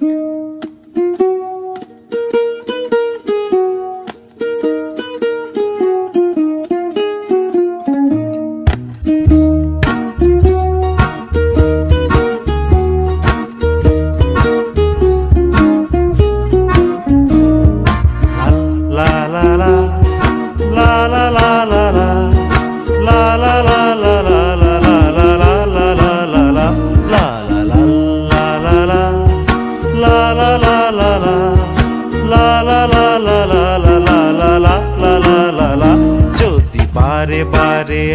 Mm-hmm.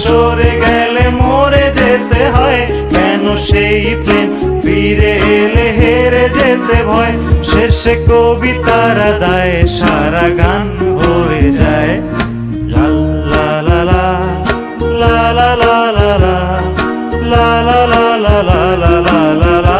সরে গেলে মরে যেতে হয় কেন সেই প্রেম ফিরে এলে হেরে যেতে ভয় শেষে কবিতারা দায় সারা গান হয়ে যায় লা লা লা লা লা লা লা লা লা লা লা